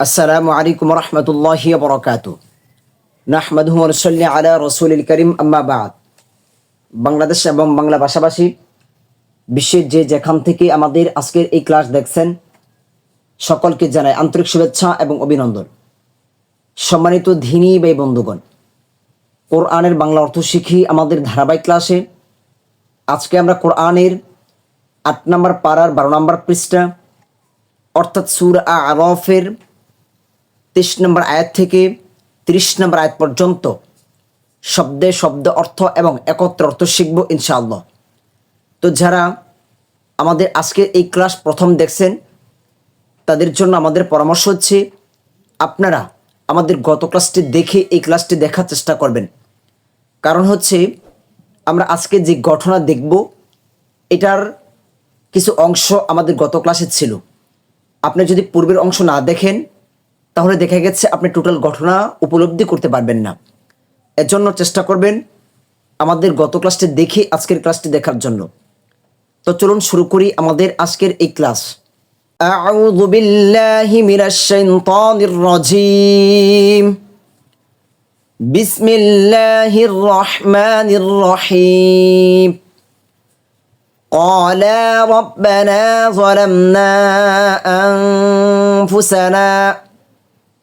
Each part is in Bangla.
আসসালামু আলাইকুম রহমতুল্লাহ বরকাত। নাহমাদু রসল্লি আলা রসুল করিম আম্মাবাদ বাংলাদেশ এবং বাংলা ভাষাভাষী বিশ্বের যে যেখান থেকে আমাদের আজকের এই ক্লাস দেখছেন, সকলকে জানাই আন্তরিক শুভেচ্ছা এবং অভিনন্দন। সম্মানিত ধিনী বাই বন্ধুগণ, কোরআনের বাংলা অর্থ শিখি আমাদের ধারাবাহিক ক্লাসে। আজকে আমরা কোরআনের আট নম্বর পাড়ার বারো নম্বর পৃষ্ঠা, অর্থাৎ সুর আরফের তেইশ নম্বর আয়াত থেকে তিরিশ নম্বর আয়াত পর্যন্ত শব্দে শব্দ অর্থ এবং একত্র অর্থ শিখব ইনশাআল্লাহ। তো যারা আমাদের আজকে এই ক্লাস প্রথম দেখছেন, তাদের জন্য আমাদের পরামর্শ হচ্ছে আপনারা আমাদের গত ক্লাসটি দেখে এই ক্লাসটি দেখার চেষ্টা করবেন। কারণ হচ্ছে আমরা আজকে যে ঘটনা দেখব, এটার কিছু অংশ আমাদের গত ক্লাসে ছিল। আপনি যদি পূর্বের অংশ না দেখেন তাহলে দেখা গেছে আপনি টোটাল ঘটনা উপলব্ধি করতে পারবেন না এর জন্য চেষ্টা করবেন আমাদের গত ক্লাসটি দেখে আজকের ক্লাসটি দেখার জন্য তো চলুন শুরু করি আমাদের আজকের এই ক্লাস أعوذ بالله من الشيطان الرجيم بسم الله الرحمن الرحيم قالا ربنا ظلمنا أنفسنا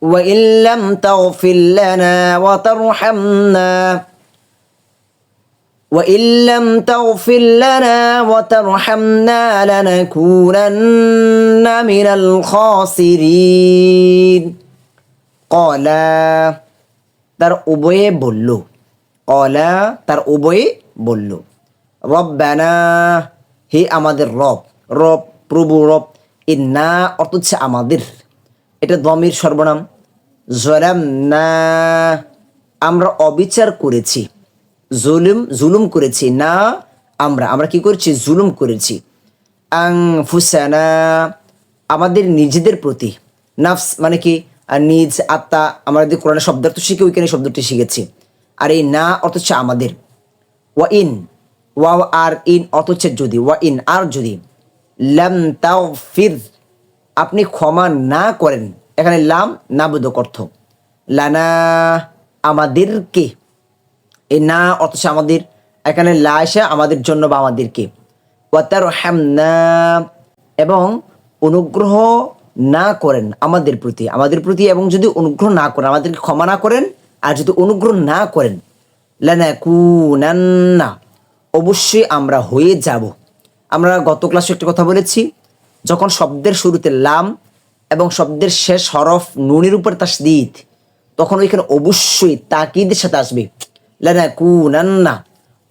وإن لم تغفر لنا وترحمنا وإن لم تغفر لنا وترحمنا لنكونن من الخاسرين قال তার উভয়ে বলল কলা তার উভয়ে বলল রব্বানা হে আমাদের রব রব প্রভু রব এ না অর্থ হচ্ছে আমাদের এটা দমির সর্বনাম জরাম না, আমরা অবিচার করেছি। জুলুম জুলুম করেছি না, আমরা। আমরা কি করেছি? জুলুম করেছি। আং ফুসানা আমাদের নিজেদের প্রতি। নাফস মানে কি? নিজ আত্মা আমাদের কোরআনের শব্দার্থ শিখে ওইখানে শব্দটি শিখেছি। আর এই না অর্থ হচ্ছে আমাদের। ওয়া ইন ওয়া আর ইন অর্থ হচ্ছে যদি। ওয়া ইন আর যদি। লাম তাও ফির আপনি ক্ষমা না করেন। এখানে লাম না বোধক অর্থ। লানা আমাদেরকে। এ না অথচ আমাদের। এখানে লা এসে আমাদের জন্য বা আমাদেরকে। ওয়াতার না এবং অনুগ্রহ না করেন আমাদের প্রতি। আমাদের প্রতি এবং যদি অনুগ্রহ না করেন, আমাদেরকে ক্ষমা না করেন, আর যদি অনুগ্রহ না করেন, লানাকুনান্না। অবশ্যই আমরা হয়ে যাব। আমরা গত ক্লাসে একটা কথা বলেছি, যখন শব্দের শুরুতে লাম এবং শব্দের শেষ হরফ নুনের উপর তাসদিদ, তখন ওইখানে অবশ্যই তাকিদের সাথে আসবে। লানাকুনান্না,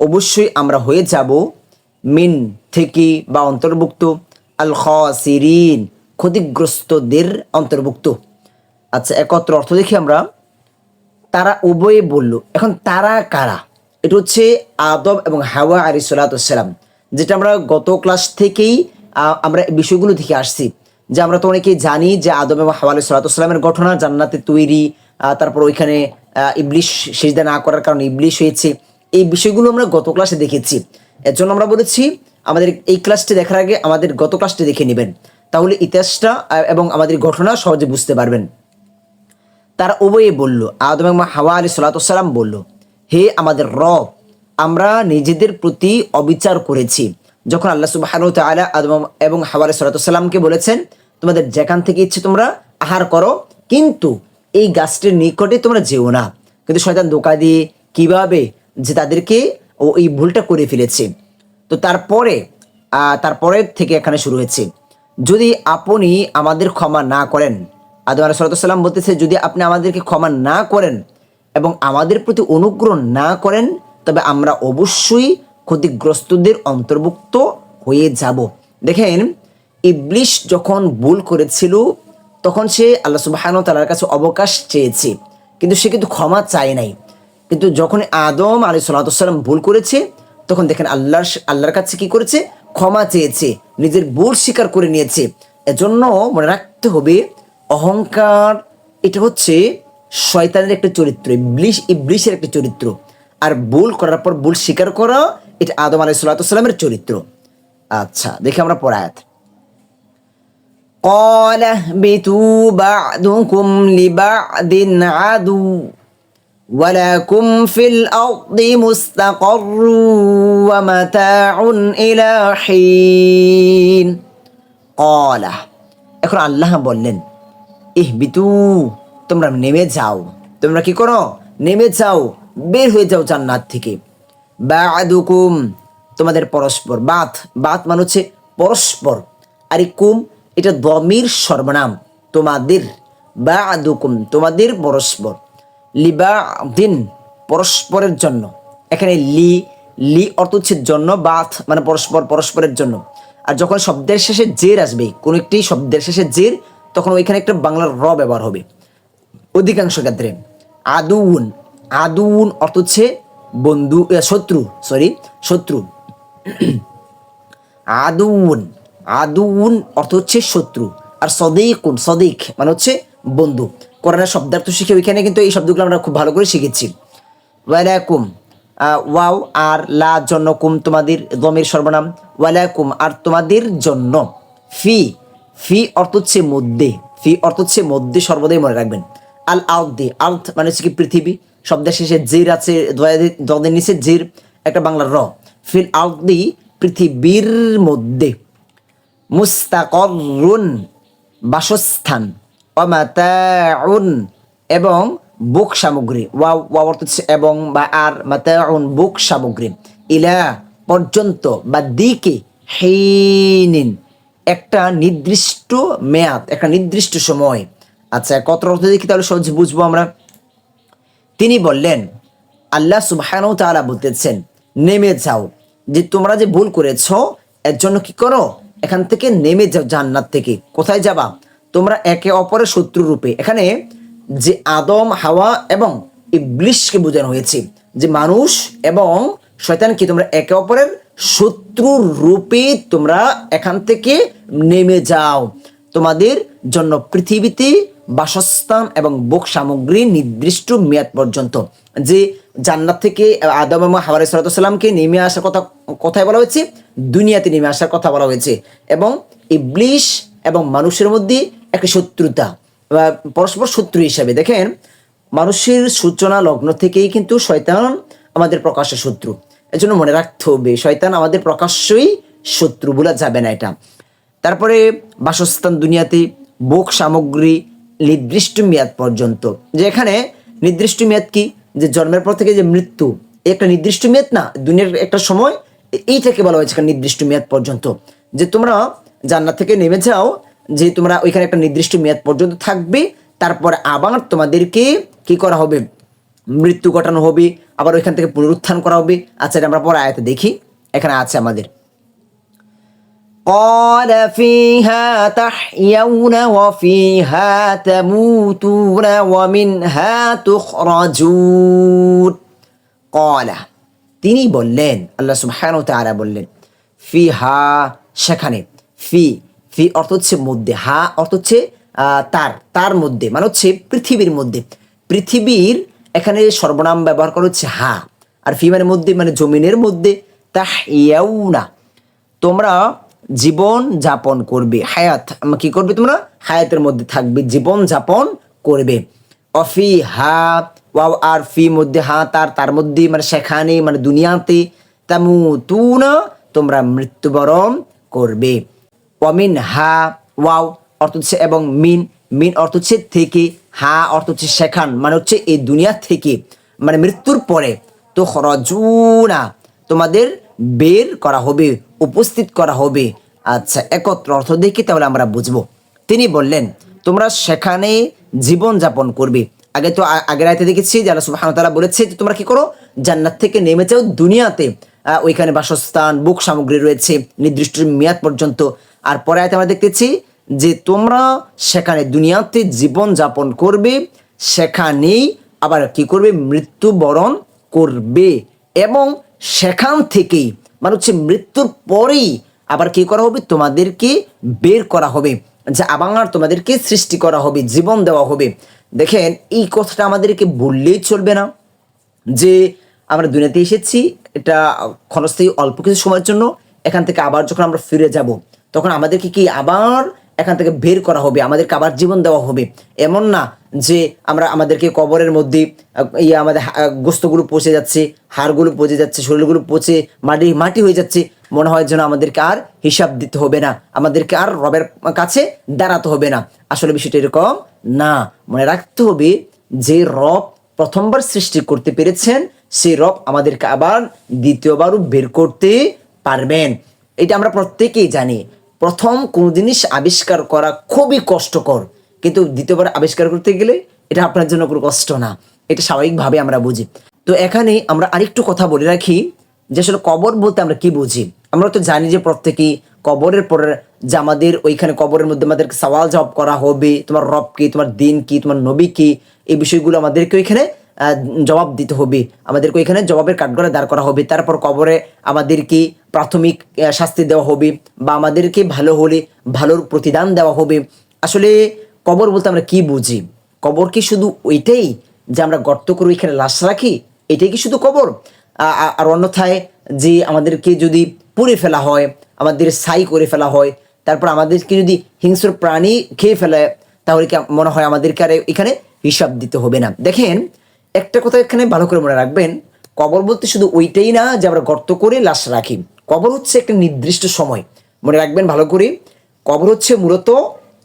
অবশ্যই আমরা হয়ে যাব মিন থেকে বা অন্তর্ভুক্ত আল খাসিরিন ক্ষতিগ্রস্তদের অন্তর্ভুক্ত। আচ্ছা একত্র অর্থ দেখি আমরা। তারা উভয়ে বলল, এখন তারা কারা? এটা হচ্ছে আদম এবং হাওয়া আলী সালাতাম যেটা আমরা গত ক্লাস থেকেই আমরা বিষয়গুলো থেকে আসছি। যে আমরা তো অনেকেই জানি যে আদম এবং হাওয়া আলী সালাতামের ঘটনা জান্নাতে তৈরি তারপর ওইখানে ইবলিশ সেজদা না করার কারণে ইবলিশ হয়েছে। এই বিষয়গুলো আমরা গত ক্লাসে দেখেছি। এর জন্য আমরা বলেছি, আমাদের এই ক্লাসটি দেখার আগে আমাদের গত ক্লাসটি দেখে নেবেন। তাহলে ইতিহাসটা এবং আমাদের ঘটনা সহজে বুঝতে পারবেন। তারা উভয়ে বলল, আদম এবং হাওয়া আলী সালাতাম বলল, হে আমাদের রব, আমরা নিজেদের প্রতি অবিচার করেছি। যখন আল্লাহ সুবাহ তালা আদম এবং হাওয়া আলী সালাতামকে বলেছেন তোমাদের যেখান থেকে ইচ্ছে তোমরা আহার করো কিন্তু এই গাছটির নিকটে তোমরা যেও না। কিন্তু শয়তান ধোকা দিয়ে কীভাবে যে তাদেরকে ও এই ভুলটা করে ফেলেছে। তো তারপরে আহ, তারপরে থেকে এখানে শুরু হয়েছে। যদি আপনি আমাদের ক্ষমা না করেন আদম আলাইসাল্লাম বলতেছে যদি আপনি আমাদেরকে ক্ষমা না করেন এবং আমাদের প্রতি অনুগ্রহ না করেন তবে আমরা অবশ্যই ক্ষতিগ্রস্তদের অন্তর্ভুক্ত হয়ে যাব। দেখেন ইবলিশ যখন ভুল করেছিল, তখন সে আল্লাহ সুবাহান তালার কাছে অবকাশ চেয়েছে। কিন্তু সে কিন্তু ক্ষমা চায় নাই। কিন্তু যখন আদম আলী সাল্লাম ভুল করেছে, তখন দেখেন আল্লাহর আল্লাহর কাছে কি করেছে? ক্ষমা চেয়েছে, নিজের ভুল স্বীকার করে নিয়েছে। এজন্য মনে রাখতে হবে, অহংকার এটা হচ্ছে শয়তানের একটা চরিত্র, ইবলিশ, ইবলিশের একটা চরিত্র। আর ভুল করার পর ভুল স্বীকার করা, এটা আদম আলাই সাল্লামের চরিত্র। আচ্ছা দেখি আমরা পড়ায়াত قال اهبطوا بعضكم لبعض عدو ولكم في الأرض مستقر ومتاع إلى حين قال এখন আল্লাহ বললেন ইহবিতু তোমরা নেমে যাও তোমরা কি করো নেমে যাও বের হয়ে যাও জান্নাত থেকে বাদুকুম তোমাদের পরস্পর বাত বাত মানে হচ্ছে পরস্পর আর এই কুম এটা দমির সর্বনাম। তোমাদের, বাদুকুম, তোমাদের পরস্পর। লিবা দিন পরস্পরের জন্য। এখানে লি লি অর্থ হচ্ছে জন্য, বাথ মানে পরস্পর, পরস্পরের জন্য। আর যখন শব্দের শেষে জের আসবে, কোনো একটি শব্দের শেষে জের, তখন ওইখানে একটা বাংলার র ব্যবহার হবে। অধিকাংশ ক্ষেত্রে, আদুউন আদুউন অর্থ হচ্ছে বন্ধু শত্রু সরি শত্রু। আদুউন। আদুউন অর্থ হচ্ছে শত্রু, আর সদিকুন সদিক মানে হচ্ছে বন্ধু। কোরআনের শব্দার্থ শিখে ওইখানে কিন্তু এই শব্দগুলো আমরা খুব ভালো করে শিখেছি। ওয়ালাকুম ওয়াও, আর, লা, জন্য, কুম তোমাদের দমের সর্বনাম। ওয়ালাকুম আর তোমাদের জন্য। ফি ফি অর্থ হচ্ছে মধ্যে, ফি অর্থ হচ্ছে মধ্যে সর্বদাই মনে রাখবেন। আল আউদ্দি আউথ মানে হচ্ছে কি পৃথিবী। শব্দের শেষে জির আছে দদের নিচে জির, একটা বাংলার র। ফিল আউদ্দি পৃথিবীর মধ্যে। মুস্তাকরুন, বাসস্থান, অমাতাউন এবং বুক সামগ্রী। ওয়া এবং বা আর, মাতাউন, বুক সামগ্রী। ইলা পর্যন্ত বা দিকে হেইনিন একটা নির্দিষ্ট মেয়াদ, একটা নির্দিষ্ট সময়। আচ্ছা কত অর্থ দেখি তাহলে সহজে বুঝব আমরা? তিনি বললেন, আল্লাহ সুবহানাহু তাআলা বলতেছেন, নেমে যাও। যে তোমরা যে ভুল করেছ, এর জন্য কি করো? এখান থেকে নেমে যাও জান্নাত থেকে। কোথায় যাবা? তোমরা একে অপরের শত্রু রূপে। এখানে যে আদম, হাওয়া এবং ইবলিশকে বোঝানো হয়েছে। যে মানুষ এবং শয়তান কি? তোমরা একে অপরের শত্রু রূপে তোমরা এখান থেকে নেমে যাও। তোমাদের জন্য পৃথিবীতে বাসস্থান এবং বুক সামগ্রী নির্দিষ্ট মেয়াদ পর্যন্ত। যে জান্নাত থেকে আদম এবং হাওয়ার সালাতামকে নেমে আসার কথা কথায় বলা হয়েছে, দুনিয়াতে নেমে আসার কথা বলা হয়েছে। এবং ইবলিশ এবং মানুষের মধ্যে একটা শত্রুতা পরস্পর শত্রু হিসাবে। দেখেন, মানুষের সূচনা লগ্ন থেকেই কিন্তু শয়তান আমাদের প্রকাশ্য শত্রু। এজন্য মনে রাখতে হবে, শয়তান আমাদের প্রকাশ্যই শত্রু বলা যাবে না এটা। তারপরে বাসস্থান দুনিয়াতে বোক সামগ্রী নির্দিষ্ট মেয়াদ পর্যন্ত। যে এখানে নির্দিষ্ট মেয়াদ কি? যে জন্মের পর থেকে যে মৃত্যু একটা নির্দিষ্ট মেয়াদ না? দুনিয়ার একটা সময় এইটাকে বলা হয়েছে নির্দিষ্ট মেয়াদ পর্যন্ত। যে তোমরা জান্নাত থেকে নেমে যাও, যে তোমরা ওইখানে একটা নির্দিষ্ট মেয়াদ পর্যন্ত থাকবে, তারপর আবার তোমাদেরকে কি করা হবে? মৃত্যু ঘটানো হবে, আবার ওইখান থেকে পুনরুত্থান করা হবে। আচ্ছা এটা আমরা পরে আয়াতে দেখি। এখানে আছে আমাদের। قال فيها تحيون وفيها تموتون ومنها تخرجون قال তিনি বললেন আল্লাহ সুবহানাহু ওয়া তাআলা বললেন ফিহা সেখানে ফি ফি অর্থ হচ্ছে মধ্যে হা অর্থ হচ্ছে আহ, তার তার মধ্যে মানে হচ্ছে পৃথিবীর মধ্যে পৃথিবীর এখানে সর্বনাম ব্যবহার করা হচ্ছে হা আর ফি মানে মধ্যে মানে জমিনের মধ্যে তাহিয়াউনা তোমরা জীবন যাপন করবে। হায়াত কি করবে তোমরা? হায়াতের মধ্যে থাকবে, জীবন যাপন করবে। অফি, হা, ওয়াও, আর, ফি মধ্যে, হা, তার তার মধ্যে মানে সেখানে মানে দুনিয়াতে তামু তুনা তোমরা মৃত্যুবরণ করবে। অমিন হা, ওয়াও, অর্থ হচ্ছে, এবং মিন মিন অর্থ হচ্ছে থেকে, হা, অর্থ হচ্ছে সেখান মানে হচ্ছে এই দুনিয়া থেকে মানে মৃত্যুর পরে। তো খরজুনা তোমাদের বের করা হবে। উপস্থিত করা হবে। আচ্ছা একত্র অর্থ দেখি তাহলে আমরা বুঝব? তিনি বললেন, তোমরা সেখানে জীবন যাপন করবে। আগে তো আগের আয়তে দেখেছি যে আল্লাহ সুবহানাহু তাআলা বলেছে যে, তোমরা কি করো? জান্নাত থেকে নেমে যাও দুনিয়াতে ওইখানে বাসস্থান, বুক সামগ্রী রয়েছে, নির্দিষ্ট মেয়াদ পর্যন্ত। আর পরে আয়তে আমরা দেখতেছি যে, তোমরা সেখানে দুনিয়াতে জীবন যাপন করবে, সেখানেই আবার কি করবে? মৃত্যুবরণ করবে। এবং সেখান থেকেই মানে হচ্ছে মৃত্যুর পরেই আবার কি করা হবে? তোমাদেরকে বের করা হবে। যে আবার তোমাদেরকে সৃষ্টি করা হবে, জীবন দেওয়া হবে। দেখেন, এই কথাটা আমাদেরকে বললেই চলবে না যে আমরা দুনিয়াতে এসেছি, এটা ক্ষণস্থায়ী অল্প কিছু সময়ের জন্য, এখান থেকে আবার যখন আমরা ফিরে যাব, তখন আমাদেরকে কি আবার এখান থেকে বের করা হবে? আমাদেরকে আবার জীবন দেওয়া হবে? এমন না যে আমরা আমাদেরকে কবরের মধ্যে ইয়ে আমাদের গোস্তগুলো পচে যাচ্ছে, হাড়গুলো পচে যাচ্ছে, শরীরগুলো পচে, মাটি মাটি হয়ে যাচ্ছে, মনে হয় যেন আমাদেরকে আর হিসাব দিতে হবে না, আমাদেরকে আর রবের কাছে দাঁড়াতে হবে না। আসলে বিষয়টা এরকম না। মনে রাখতে হবে যে রব প্রথমবার সৃষ্টি করতে পেরেছেন সেই রব আমাদেরকে আবার দ্বিতীয়বারও বের করতে পারবেন। এটা আমরা প্রত্যেকেই জানি। প্রথম কোনো জিনিস আবিষ্কার করা খুবই কষ্টকর। কিন্তু দ্বিতীয়বার আবিষ্কার করতে গেলে এটা আপনার জন্য কোনো কষ্ট না। এটা স্বাভাবিকভাবে আমরা বুঝি। তো এখানে আমরা আরেকটু কথা বলে রাখি যে আসলে কবর বলতে আমরা কি বুঝি? আমরা তো জানি যে প্রত্যেকেই কবরের পরে যে আমাদের ওইখানে কবরের মধ্যে আমাদেরকে সওয়াল জবাব করা হবে, তোমার রব কি, তোমার দিন কি, তোমার নবী কি, এই বিষয়গুলো আমাদেরকে ওইখানে জবাব দিতে হবে। আমাদেরকে ওইখানে জবাবের কাঠগড়ে দাঁড় করা হবে। তারপর কবরে আমাদেরকে প্রাথমিক শাস্তি দেওয়া হবে বা আমাদেরকে ভালো হলে ভালোর প্রতিদান দেওয়া হবে। আসলে কবর বলতে আমরা কি বুঝি? কবর কি শুধু ওইটাই যে আমরা গর্ত করে ওইখানে লাশ রাখি? এটাই কি শুধু কবর? আর অন্যথায় যে আমাদেরকে যদি পুড়ে ফেলা হয়, আমাদের ছাই করে ফেলা হয়, তারপর আমাদেরকে যদি হিংস্র প্রাণী খেয়ে ফেলে, তাহলে কি মনে হয় আমাদেরকে আর এখানে হিসাব দিতে হবে না? দেখেন, একটা কথা এখানে ভালো করে মনে রাখবেন, কবর বলতে শুধু ওইটাই না যে আমরা গর্ত করে লাশ রাখি। কবর হচ্ছে একটা নির্দিষ্ট সময়। মনে রাখবেন ভালো করে, কবর হচ্ছে মূলত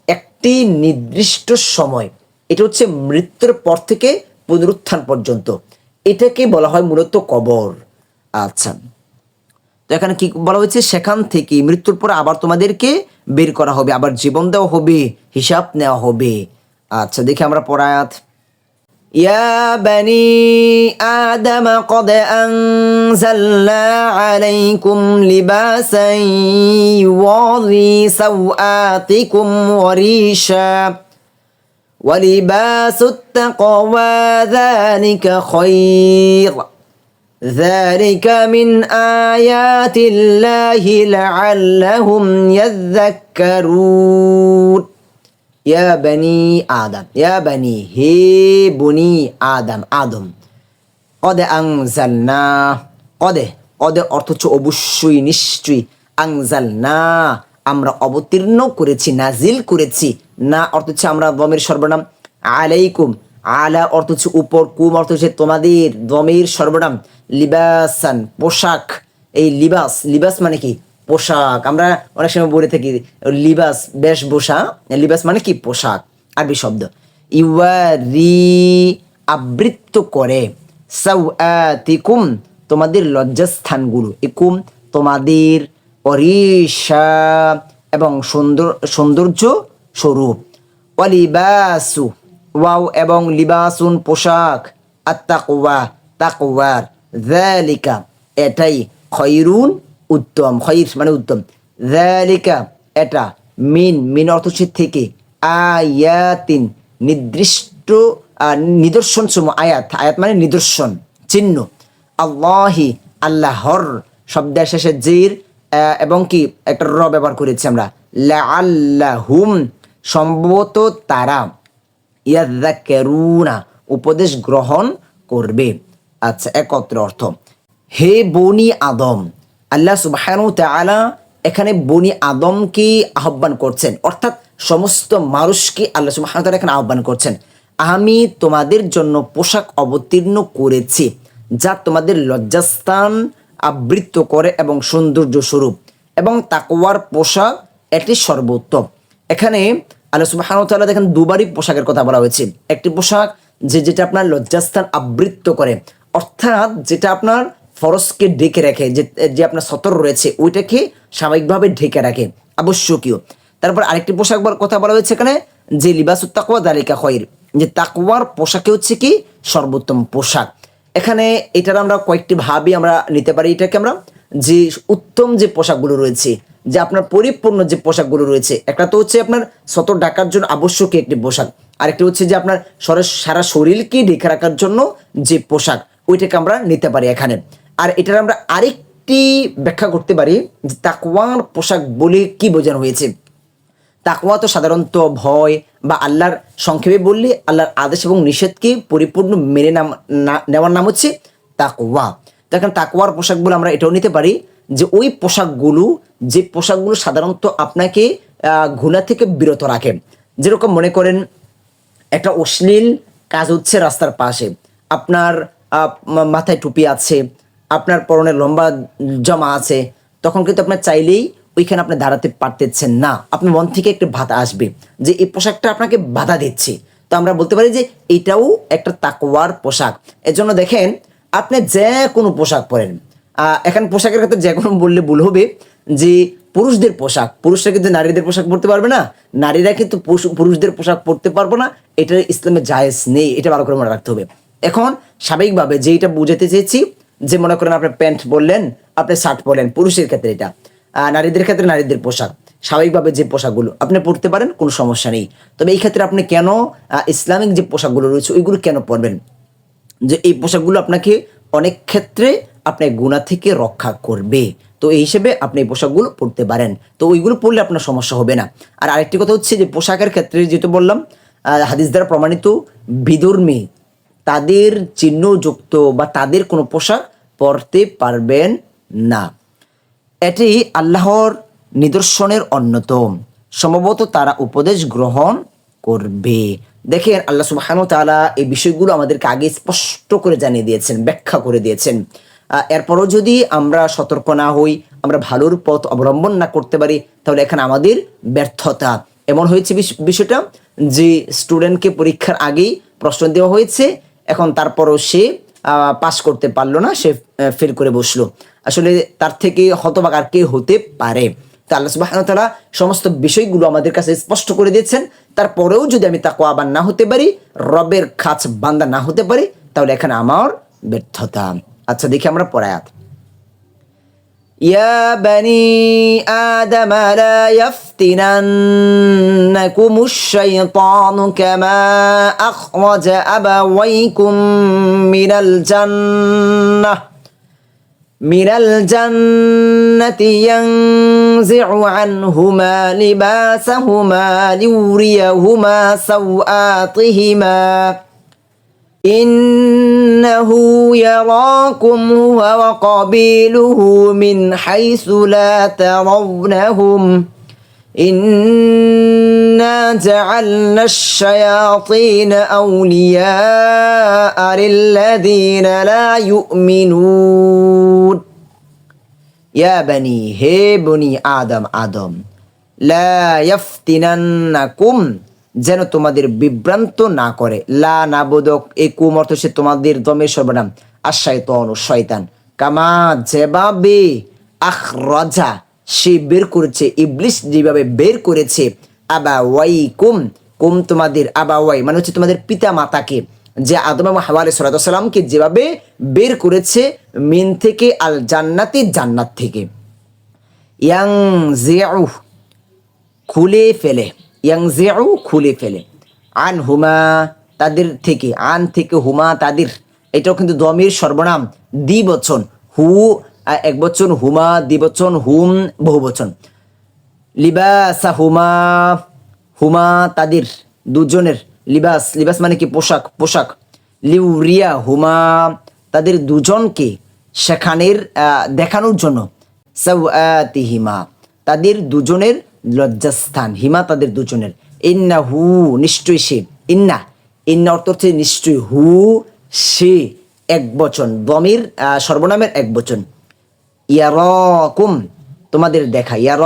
একটি নির্দিষ্ট সময়। এটা হচ্ছে মৃত্যুর পর থেকে পুনরুত্থান পর্যন্ত। এটাকে বলা হয় মূলত কবর। আচ্ছা। তো এখানে কি বলা হয়েছে? সেখান থেকে মৃত্যুর পর আবার তোমাদেরকে বের করা হবে। আবার জীবন দেওয়া হবে, হিসাব নেওয়া হবে। আচ্ছা দেখি আমরা পড়ায়াত يا بني آدم قد أنزلنا عليكم لباسا يواري سوآتكم وريشا ولباس التقوى ذلك خير. ذلك من آيات الله لعلهم يذكرون. ইয়া বানি আদম, ইয়া বানি হে বনি আদম আদম। কদে আংজালনা কদে কদে অর্থ হচ্ছে অবশ্যই, নিশ্চয়ই। আংজালনা আমরা অবতীর্ণ করেছি, নাজিল করেছি। না অর্থ হচ্ছে আমরা দমের সর্বনাম। আলাইকুম, আলা অর্থ হচ্ছে উপর, কুম অর্থ হচ্ছে তোমাদের দমের সর্বনাম। লিবাসান, পোশাক, এই লিবাস লিবাস মানে কি? পোশাক। আমরা অনেক সময় বলে থাকি, লিবাস বেশভূষা লিবাস মানে কি? পোশাক, আরবি শব্দ। ইউয়ারি, আবৃত্ত করে। সাউআতিকুম, তোমাদের লজ্জাস্থানগুলো। ইকুম, তোমাদের অরিষা এবং সুন্দর, সৌন্দর্য স্বরূপ। অলিবাসু, ওয়াও এবং লিবাসুন পোশাক। আত্তাকুয়া তাকুয়ার এটাই খয়রুন উত্তম খয়র মানে উত্তম। যালিকা এটা মিন মিন অর্থ হচ্ছে থেকে। আয়াতিন, নির্দিষ্ট নিদর্শন সমূহ আয়াত। আয়াত মানে নিদর্শন, চিহ্ন। আল্লাহি, আল্লাহর শব্দের শেষে জির এবং কি? একটা র ব্যবহার করেছি আমরা। লাআল্লাহুম, সম্ভবত তারা। ইয়াদ্দাকেরুনা উপদেশ গ্রহণ করবে। আচ্ছা একত্র অর্থ। হে বনি আদম আল্লাহ সুবহানু তাআলা এখানে বনি আদমকে আহ্বান করছেন। অর্থাৎ সমস্ত মানুষকে আল্লাহ সুবহানু তাআলা এখানে আহ্বান করছেন। আমি তোমাদের জন্য পোশাক অবতীর্ণ করেছি, যা তোমাদের লজ্জাস্থান আবৃত্ত করে এবং সৌন্দর্য স্বরূপ এবং তাকওয়ার পোশাক এটি সর্বোত্তম। এখানে আল্লাহ সুবহানাহু ওয়া তাআলা দেখেন দুবারই পোশাকের কথা বলা হয়েছে। একটি পোশাক যে যেটা আপনার লজ্জাস্থান আবৃত্ত করে, অর্থাৎ যেটা আপনার ফরসকে ঢেকে রাখে, যে যে আপনার সতর রয়েছে, ওইটাকে স্বাভাবিকভাবে ঢেকে রাখে। আবশ্যকীয়। তারপর আরেকটি পোশাক কথা বলা হয়েছে এখানে, যে লিবাস তাকওয়া দালিকা খয়ের যে তাকওয়ার পোশাকে হচ্ছে কি? সর্বোত্তম পোশাক। এখানে এটার আমরা কয়েকটি ভাবে আমরা নিতে পারি এটাকে আমরা। যে উত্তম যে পোশাকগুলো রয়েছে, যে আপনার পরিপূর্ণ যে পোশাকগুলো রয়েছে, একটা তো হচ্ছে আপনার সত ডাকার জন্য আবশ্যক একটি পোশাক। আরেকটি হচ্ছে যে আপনার সারা শরীরকে ঢেকে রাখার জন্য যে পোশাক, ওইটাকে আমরা নিতে পারি এখানে। আর এটার আমরা আরেকটি ব্যাখ্যা করতে পারি যে তাকওয়ার পোশাক বলে কি বোঝানো হয়েছে। তাকওয়া তো সাধারণত ভয় বা আল্লাহর সংক্ষেপে বললে আল্লাহর আদেশ এবং নিষেধকে পরিপূর্ণ মেনে নাম নেওয়ার নাম হচ্ছে তাকওয়া। দেখেন তাকওয়ার বলে আমরা এটাও নিতে পারি যে ওই পোশাকগুলো, যে পোশাকগুলো সাধারণত আপনাকে গুনাহ থেকে বিরত রাখে। যেরকম মনে করেন, একটা অশ্লীল কাজ হচ্ছে রাস্তার পাশে। আপনার মাথায় টুপি আছে আপনার পরনে লম্বা জমা আছে, তখন কিন্তু আপনার চাইলেই ওইখানে আপনি দাঁড়াতে পারতেছেন না। আপনার মন থেকে একটা বাধা আসবে যে এই পোশাকটা আপনাকে বাধা দিচ্ছে। তো আমরা বলতে পারি যে এটাও একটা তাকওয়ার পোশাক। এজন্য দেখেন, আপনি যে কোনো পোশাক পরেন। এখন পোশাকের ক্ষেত্রে যে কোনো বললে ভুল হবে যে পুরুষদের পোশাক। পুরুষরা কিন্তু নারীদের পোশাক পরতে পারবে না। নারীরা কিন্তু পুরুষদের পোশাক পরতে পারবে না। এটা ইসলামে জায়েজ নেই। এটা ভালো করে মনে রাখতে হবে। এখন স্বাভাবিকভাবে যেটা বুঝাতে চেয়েছি যে মনে করেন আপনি প্যান্ট বললেন, আপনি শার্ট পরলেন, পুরুষের ক্ষেত্রে এটা। নারীদের ক্ষেত্রে নারীদের পোশাক, স্বাভাবিকভাবে যে পোশাকগুলো আপনি পরতে পারেন, কোনো সমস্যা নেই। তবে এই ক্ষেত্রে আপনি কেন ইসলামিক যে পোশাকগুলো রয়েছে, ওইগুলো কেন পরবেন? যে এই পোশাকগুলো আপনাকে অনেক ক্ষেত্রে আপনার গুণা থেকে রক্ষা করবে। তো এই হিসেবে আপনি এই পোশাকগুলো পরতে পারেন। তো ওইগুলো পরলে আপনার সমস্যা হবে না। আর আরেকটি কথা হচ্ছে যে পোশাকের ক্ষেত্রে যেহেতু বললাম হাদিস দ্বারা প্রমাণিত বিধর্মী তাদের চিহ্নযুক্ত বা তাদের কোনো পোশাক পরতে পারবেন না। এটি আল্লাহর নিদর্শনের অন্যতম। সম্ভবত তারা উপদেশ গ্রহণ করবে। দেখেন, আল্লাহ সুবহানাহু ওয়া তাআলা এই বিষয়গুলো আমাদেরকে আগে স্পষ্ট করে জানিয়ে দিয়েছেন, ব্যাখ্যা করে দিয়েছেন। এরপরও যদি আমরা সতর্ক না হই, আমরা ভালোর পথ অবলম্বন না করতে পারি, তাহলে এখানে আমাদের ব্যর্থতা। এমন হয়েছে বিষ- বিষয়টা যে স্টুডেন্টকে পরীক্ষার আগেই প্রশ্ন দেওয়া হয়েছে এখন তারপরও সে পাস করতে পারল না, সে ফেল করে বসল। আসলে তার থেকে হতবাক আর কে হতে পারে? তা আল্লাহ ওয়া সমস্ত বিষয়গুলো আমাদের কাছে স্পষ্ট করে দিয়েছেন। তারপরেও যদি আমি তাকওয়াবান না হতে পারি, রবের খাঁচ বান্দা না হতে পারি, তাহলে এখানে আমার ব্যর্থতা। আচ্ছা দেখি আমরা পড়ায়াত يا بني آدم لا يفتننكم الشيطان كما أخرج أبويكم من الجنة من الجنة ينزع عنهما لباسهما ليريهما سوآتهما إنه يراكم هو وقبيله من حيث لا ترونهم. إنا جعلنا الشياطين أولياء للذين لا يؤمنون. يا بني هي بني آدم آدم لا يفتننكم. যেন তোমাদের বিভ্রান্ত না করে। লা নাবোধক এই কুম অর্থ সে তোমাদের দমের সর্বনাম। আশায়তন ও শয়তান। কামা যেভাবে আখ রাজা সে বের করেছে ইবলিশ যেভাবে বের করেছে আবা ওয়াই কুম কুম তোমাদের আবা ওয়াই মানে হচ্ছে তোমাদের পিতা মাতাকে যে আদম এবং হাওয়া সালামকে যেভাবে বের করেছে মিন থেকে আল জান্নাতি জান্নাত থেকে। ইয়াং জিয়াউ খুলে ফেলে। ইয়াং খুলে ফেলে। আন হুমা তাদের থেকে, আন থেকে হুমা তাদের। এটাও কিন্তু দমের সর্বনাম। দ্বিবচন, হু এক বচন, হুমা, দ্বিবচন, হুম, বহু বচন। লিবাসা হুমা হুমা তাদের, দুজনের। লিবাস লিবাস মানে কি? পোশাক পোশাক। লিউরিয়া হুমা তাদের দুজনকে সেখানের দেখানোর জন্য। সাউআতিহিমা তাদের দুজনের লজ্জাস্থান, হিমা তাদের দুজনের। ইন্না হু, নিশ্চয়ই সে। ইন্না ইন্না অর্থ হচ্ছে নিশ্চয়ই হু, সে। এক বচন। দমির সর্বনামের এক বচন। ইয়ারকুম, তোমাদের দেখা। ইয়ার,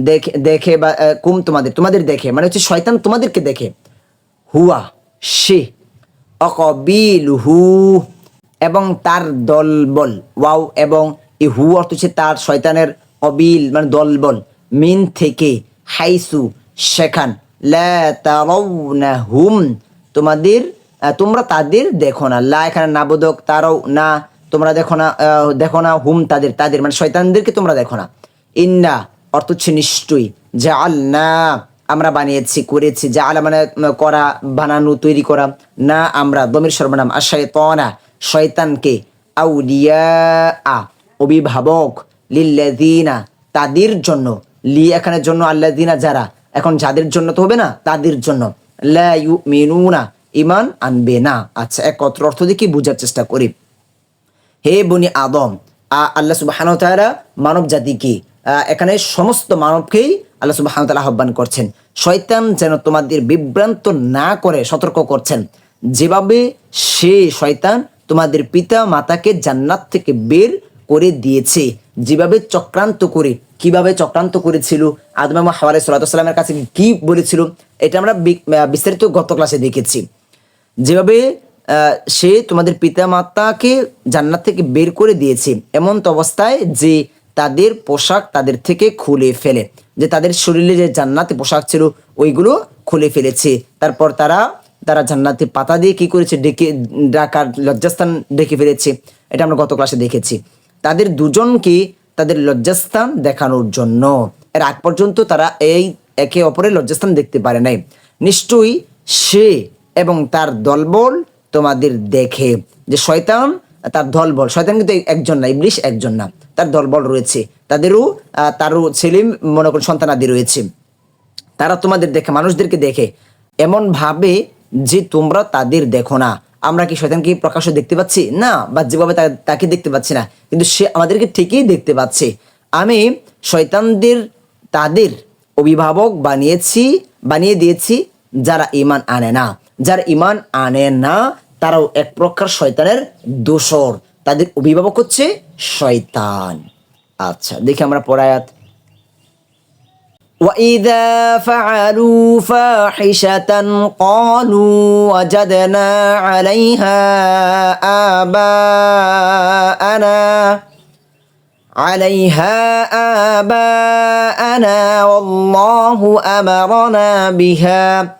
দেখে দেখে বা কুম তোমাদের তোমাদের দেখে। মানে হচ্ছে শয়তান তোমাদেরকে দেখে। হুয়া, সে। অকবিল হু, এবং তার দলবল। ওয়াও, এবং এই হু অর্থ হচ্ছে তার শয়তানের অবিল মানে দলবল। মিন থেকে হাইসু সেখান। তারাউনাহুম। তোমাদের তোমরা তাদের দেখো না। লা এখানে নাবোধক তারাও না, তোমরা দেখো না দেখো না, হুম তাদের তাদের মানে শয়তানদেরকে তোমরা দেখো না। ইন্না, অর্থ হচ্ছে নিশ্চয়ই। যা না আমরা বানিয়েছি, করেছি। যা আলা মানে করা, বানানো, তৈরি করা। না, আমরা, দমের সর্বনাম। আর তনা শয়তানকে। আউলিয়া অভিভাবক। লিল্লাদিনা তাদের জন্য। লি এখানের জন্য আল্লাহ দিনা যারা, এখন যাদের জন্য তো হবে না, তাদের জন্য। লা ইউমিনুনা ইমান আনবে না। আচ্ছা এক অর্থ দিয়ে কি বোঝার চেষ্টা করি? হে বনি আদম আল্লাহ সুবহানাহু ওয়া মানব জাতিকে এখানে সমস্ত মানবকেই আল্লাহ সুবাহ আহ্বান করছেন। শয়তান যেন তোমাদের বিভ্রান্ত না করে, সতর্ক করছেন। যেভাবে সে শয়তান তোমাদের পিতা মাতাকে জান্নাত থেকে বের করে দিয়েছে। যেভাবে চক্রান্ত করে, কীভাবে চক্রান্ত করেছিল, আদম হাওয়ারে সাল্লামের কাছে কি বলেছিল, এটা আমরা বিস্তারিত গত ক্লাসে দেখেছি। যেভাবে সে তোমাদের পিতা মাতাকে জান্নাত থেকে বের করে দিয়েছে, এমন তো অবস্থায় যে তাদের পোশাক তাদের থেকে খুলে ফেলে। যে তাদের শরীরে যে জান্নাতে পোশাক ছিল, ওইগুলো খুলে ফেলেছে। তারপর তারা তারা জান্নাতে পাতা দিয়ে কি করেছে, ডেকে, ডাকার লজ্জাস্থান ডেকে ফেলেছে। এটা আমরা গত ক্লাসে দেখেছি। তাদের দুজনকে তাদের লজ্জাস্থান দেখানোর জন্য। এর আগ পর্যন্ত তারা এই একে অপরের লজ্জাস্থান দেখতে পারে নাই। নিশ্চয়ই সে এবং তার দলবল তোমাদের দেখে যে শয়তান তার দলবল, শয়তান কিন্তু একজন না, ইবলিশ একজন না, তার দলবল রয়েছে। তাদেরও তারও ছেলে, মনে করুন সন্তানাদি রয়েছে। তারা তোমাদের দেখে, মানুষদেরকে দেখে। এমন ভাবে যে তোমরা তাদের দেখো না। আমরা কি শয়তানকে প্রকাশ্য দেখতে পাচ্ছি? না, বা যেভাবে তাকে দেখতে পাচ্ছি না। কিন্তু সে আমাদেরকে ঠিকই দেখতে পাচ্ছে। আমি শয়তানদের, তাদের অভিভাবক বানিয়েছি, বানিয়ে দিয়েছি, যারা ইমান আনে না। যারা ইমান আনে না, তারাও এক প্রকার শয়তানের দোসর তাদের অভিভাবক হচ্ছে শয়তান। আচ্ছা দেখি আমরা পড়ায়াত وإذا فعلوا فاحشة قالوا وجدنا عليها آباءنا عليها آباءنا والله أمرنا بها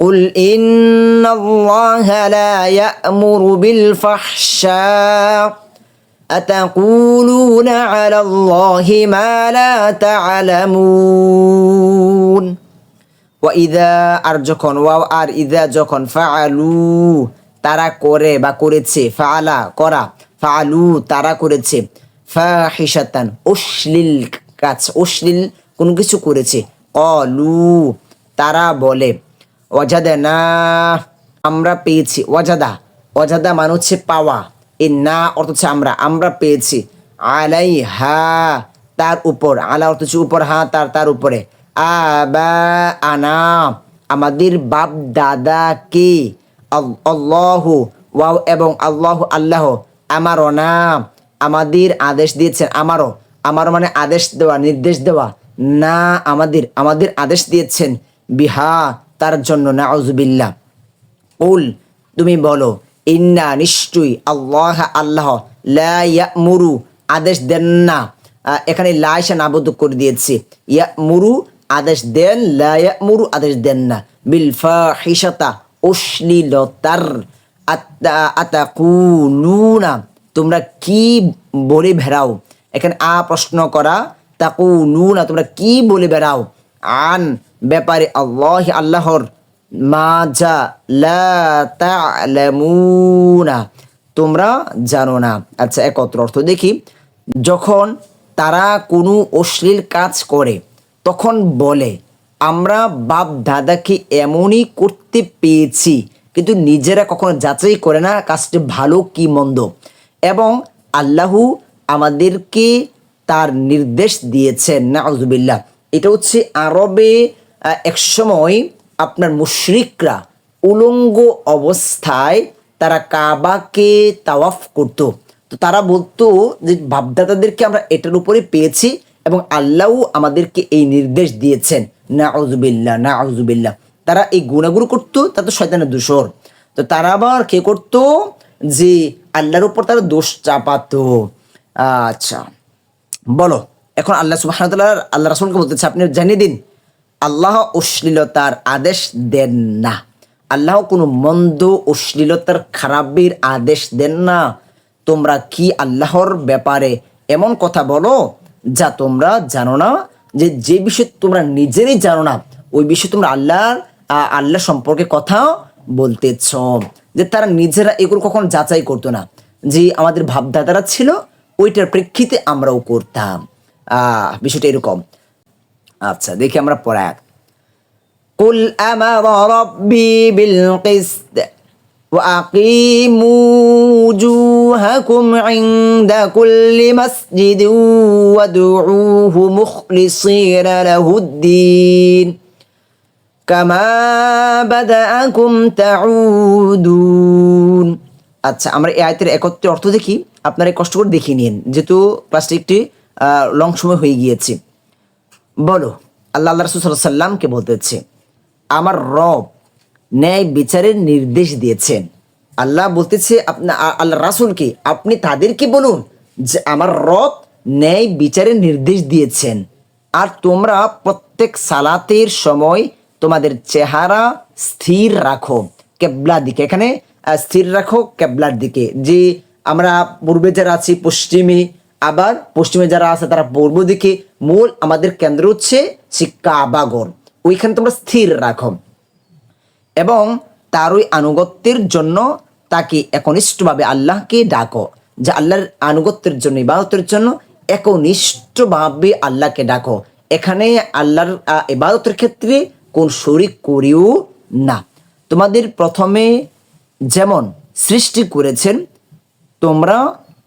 قل إن الله لا يأمر بالفحشاء أتقولون على الله ما لا تعلمون ওয়াইদা আর যখন ওয়াও আর ইদা যখন ফাআলু তারা করে বা করেছে ফাআলা করা ফাআলু তারা করেছে ফাহিশাতান অশ্লীল কাজ অশ্লীল কোনো কিছু করেছে কলু তারা বলে ওয়াজাদা আমরা পেয়েছি ওয়াজাদা ওয়াজাদা মানে হচ্ছে পাওয়া এই না অর্থ হচ্ছে আমরা আমরা পেয়েছি। আলাই হা তার উপর। আলা অর্থ হচ্ছে উপর, হা, তার তার উপরে। আনা আমাদের বাপ দাদাকে আল্লাহ, ওয়াও, এবং আল্লাহ আল্লাহ। আমারও না, আমাদের আদেশ দিয়েছেন, আমারও। আমারও মানে আদেশ দেওয়া, নির্দেশ দেওয়া। না, আমাদের আমাদের আদেশ দিয়েছেন। বিহা, তার জন্য না আউজুবিল্লাহ উল তুমি বলো ইন্না নিশ্চয়ই আল্লাহ আল্লাহ ইয়ামুরু আদেশ দেন না। এখানে লা এসে নাবদ্ধ করে দিয়েছে। ইয়ামুরু আদেশ দেন, লা ইয়ামুরু, আদেশ দেন না। বিল ফাহিশাতা অশ্লীলতার। আতাকুলুনা তোমরা কি বলে বেড়াও? এখানে আ প্রশ্ন করা, তাকুলুনা তোমরা কি বলে বেড়াও? আন ব্যাপারে আল্লাহ আল্লাহর লা তোমরা জানো না। আচ্ছা একত্র অর্থ দেখি। যখন তারা কোনো অশ্লীল কাজ করে, তখন বলে, আমরা বাপ দাদাকে এমনই করতে পেয়েছি, কিন্তু নিজেরা কখনো যাচাই করে না কাজটি ভালো কি মন্দ। এবং আল্লাহু আমাদেরকে তার নির্দেশ দিয়েছেন। না আজবিল্লাহ এটা হচ্ছে আরবে একসময় আপনার মুশরিকরা উলঙ্গ অবস্থায় তারা কাবাকে তাওয়াফ করতো। তো তারা বলতো যে বাপদাদাদেরকে আমরা এটার উপরে পেয়েছি এবং আল্লাহও আমাদেরকে এই নির্দেশ দিয়েছেন। না আউজুবিল্লাহ না আউজুবিল্লাহ তারা এই গুণাগুলো করতো, তা তো শয়তানের দূষর। তো তারা আবার কে করতো? যে আল্লাহর উপর তারা দোষ চাপাতো। আচ্ছা বলো। এখন আল্লাহ সুবাহ আল্লাহ রাসুলকে বলতেছে, আপনি জানিয়ে দিন। আল্লাহ অশ্লীলতার আদেশ দেন না। আল্লাহ কোনো মন্দ অশ্লীলতার খারাপের আদেশ দেন না। তোমরা কি আল্লাহর ব্যাপারে এমন কথা বলো যা তোমরা জানো না? যে যে বিষয় তোমরা নিজেরই জানো না, ওই বিষয়ে তোমরা আল্লাহর আল্লাহ সম্পর্কে কথা বলতেছ। যে, তারা নিজেরা এগুলো কখনো যাচাই করতো না। যে, আমাদের ভাবদাদারা ছিল, ওইটার প্রেক্ষিতে আমরাও করতাম। বিষয়টা এরকম। আচ্ছা দেখি আমরা পড়ায় কুল আমার রব্বি বিল কিসত وأقيموا وجوهكم عند كل مسجد وادعوه مخلصين له الدين كما بدأكم تعودون আচ্ছা আমরা এই আয়তের একত্রে অর্থ দেখি আপনারা কষ্ট করে দেখিয়ে নিন যেহেতু ক্লাসটি একটি লং সময় হয়ে গিয়েছে বলো, আল্লাহ আল্লাহ রসুল সাল্লামকে বলতেছে, আমার রব ন্যায় বিচারের নির্দেশ দিয়েছেন। আল্লাহ বলতেছে, আপনা আল্লাহ রাসুলকে, আপনি তাদেরকে বলুন যে আমার রব ন্যায় বিচারের নির্দেশ দিয়েছেন। আর তোমরা প্রত্যেক সালাতের সময় তোমাদের চেহারা স্থির রাখো, কেবলার দিকে। এখানে স্থির রাখো, কেবলার দিকে। যে আমরা পূর্বে যারা আছি, পশ্চিমে, আবার পশ্চিমে যারা আছে, তারা পূর্ব দিকে মূল আমাদের কেন্দ্র হচ্ছে আবাগর ওইখানে তোমরা স্থির রাখো। এবং তার ওই আনুগত্যের জন্য তাকে একনিষ্ঠভাবে আল্লাহকে ডাকো। যে আল্লাহর আনুগত্যের জন্য, ইবাদতের জন্য একনিষ্ঠভাবে আল্লাহকে ডাকো। এখানে আল্লাহর ইবাদতের ক্ষেত্রে কোন শরিক করিও না। তোমাদের প্রথমে যেমন সৃষ্টি করেছেন, তোমরা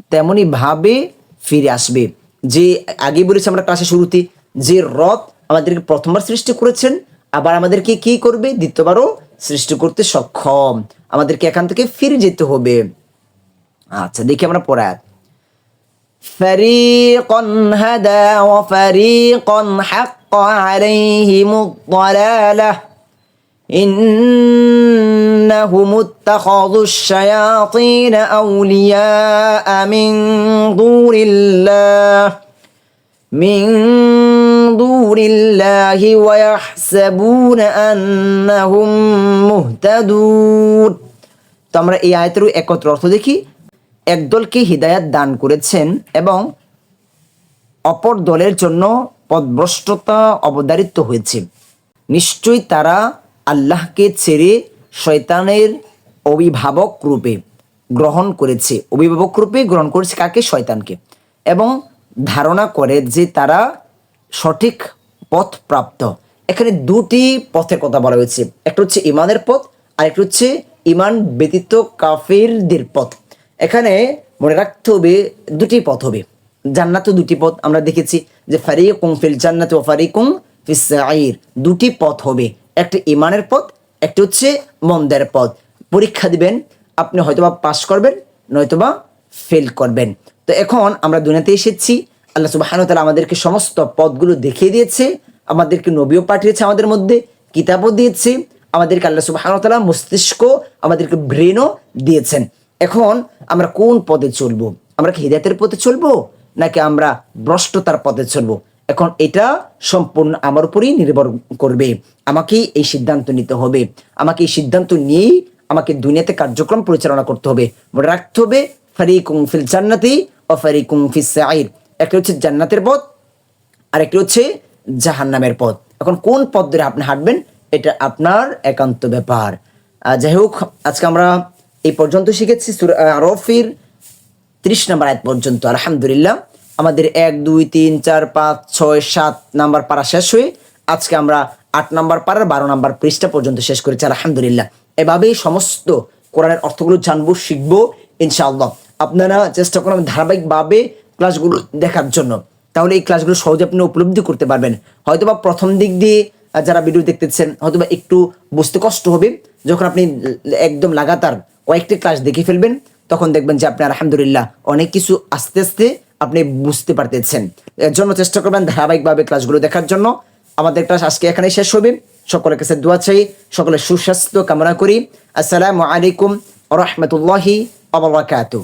তেমনি ভাবে ফিরে আসবে। যে আগে বলেছি আমরা ক্লাসে শুরুতে যে রথ আমাদেরকে প্রথমবার সৃষ্টি করেছেন আবার আমাদেরকে কি করবে দ্বিতীয়বারও সৃষ্টি করতে সক্ষম আমাদেরকে এখান থেকে ফিরে যেতে হবে আচ্ছা দেখি আমরা পরে আয়াত। فريقا هدى وفريقا حق عليهم الضلاله إنهم اتخذوا الشياطين أولياء من دون الله من دون الله ويحسبون أنهم مهتدون তো আমরা এই আয়তের একত্র অর্থ দেখি একদলকে হৃদায়াত দান করেছেন এবং অপর দলের জন্য পদভ্রষ্টতা অবদারিত হয়েছে নিশ্চয়ই তারা আল্লাহকে ছেড়ে শয়তানের অভিভাবক রূপে গ্রহণ করেছে। অভিভাবক রূপে গ্রহণ করেছে কাকে? শয়তানকে। এবং ধারণা করে যে তারা সঠিক পথ প্রাপ্ত। এখানে দুটি পথের কথা বলা হয়েছে। একটা হচ্ছে ইমানের পথ আর একটা হচ্ছে ইমান ব্যতীত কাফেরদের পথ। এখানে মনে রাখতে হবে দুটি পথ হবে। জান্নাতও দুটি পথ আমরা দেখেছি যে ফারিকুম ফিল জান্নাত ও ফারিকুম ফিস দুটি পথ হবে। একটা ইমানের পথ একটা হচ্ছে মন্দের পথ পরীক্ষা দিবেন, আপনি হয়তোবা পাস করবেন, নয়তোবা ফেল করবেন। তো এখন আমরা দুনিয়াতে এসেছি, আল্লাহ সুবহানাহু ওয়া আমাদেরকে সমস্ত পথগুলো দেখিয়ে দিয়েছে, আমাদেরকে নবীও পাঠিয়েছে আমাদের মধ্যে, কিতাবও দিয়েছে, আমাদেরকে আল্লাহ সুবহানাহু ওয়া মস্তিষ্ক, আমাদেরকে ব্রেনও দিয়েছেন। এখন আমরা কোন পদে চলবো? আমরা কি হৃদায়তের পথে চলবো, নাকি আমরা ভ্রষ্টতার পথে চলবো? এখন এটা সম্পূর্ণ আমার উপরেই নির্ভর করবে। আমাকে এই সিদ্ধান্ত নিতে হবে। আমাকে এই সিদ্ধান্ত নিয়েই আমাকে দুনিয়াতে কার্যক্রম পরিচালনা করতে হবে। মনে রাখতে হবে, ফারিকুম ফিল জান্নাতি ও ফারিকুম ফিস সাইর একটা হচ্ছে জান্নাতের পথ আর একটি হচ্ছে জাহান্নামের পথ। এখন কোন পথ ধরে আপনি হাঁটবেন, এটা আপনার একান্ত ব্যাপার। যাই হোক, আজকে আমরা এই পর্যন্ত শিখেছি আরফের ত্রিশ নম্বর আয়াত পর্যন্ত। আলহামদুলিল্লাহ। আমাদের এক, দুই, তিন, চার, পাঁচ, ছয়, সাত নাম্বার পারা শেষ হয়ে আজকে আমরা আট নাম্বার পাড়ার বারো নাম্বার পৃষ্ঠা পর্যন্ত শেষ করেছি, আলহামদুলিল্লাহ। এভাবেই সমস্ত কোরআনের অর্থগুলো জানব, শিখব, ইনশাআল্লাহ। আপনারা চেষ্টা করুন ধারাবাহিকভাবে ক্লাসগুলো দেখার জন্য। তাহলে এই ক্লাসগুলো সহজে আপনি উপলব্ধি করতে পারবেন। হয়তোবা প্রথম দিক দিয়ে যারা ভিডিও দেখতেছেন, হয়তোবা একটু বুঝতে কষ্ট হবে। যখন আপনি একদম লাগাতার কয়েকটি ক্লাস দেখে ফেলবেন, তখন দেখবেন যে আপনি আলহামদুলিল্লাহ অনেক কিছু আস্তে আস্তে আপনি বুঝতে পারতেছেন। এর জন্য চেষ্টা করবেন ধারাবাহিকভাবে ক্লাসগুলো দেখার জন্য। আমাদের ক্লাস আজকে এখানে শেষ হবে। সকলের কাছে দোয়া চাই। সকলের সুস্বাস্থ্য কামনা করি। আসসালামু আলাইকুম রহমতুল্লাহি আবরাকাতুহ